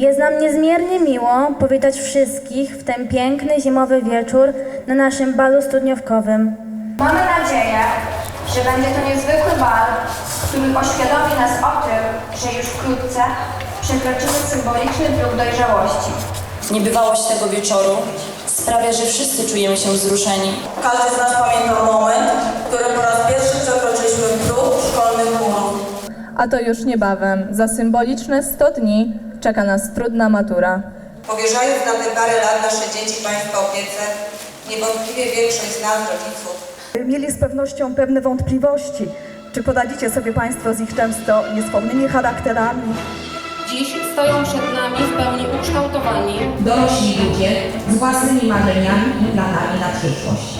Jest nam niezmiernie miło powitać wszystkich w ten piękny zimowy wieczór na naszym balu studniówkowym. Mamy nadzieję, że będzie to niezwykły bal, który oświadomi nas o tym, że już wkrótce przekroczymy symboliczny próg dojrzałości. Niebywałość tego wieczoru sprawia, że wszyscy czujemy się wzruszeni. Każdy z nas pamięta moment, w którym po raz pierwszy przekroczyliśmy próg szkolnych murów. A to już niebawem, za symboliczne 100 dni, czeka nas trudna matura. Powierzając na te parę lat nasze dzieci Państwa opiece, niewątpliwie większość z nas, rodziców, mieli z pewnością pewne wątpliwości. Czy poradzicie sobie Państwo z ich często niespłodnymi charakterami? Dziś stoją przed nami w pełni ukształtowani, dorośli ludzie z własnymi marzeniami i planami na przyszłość.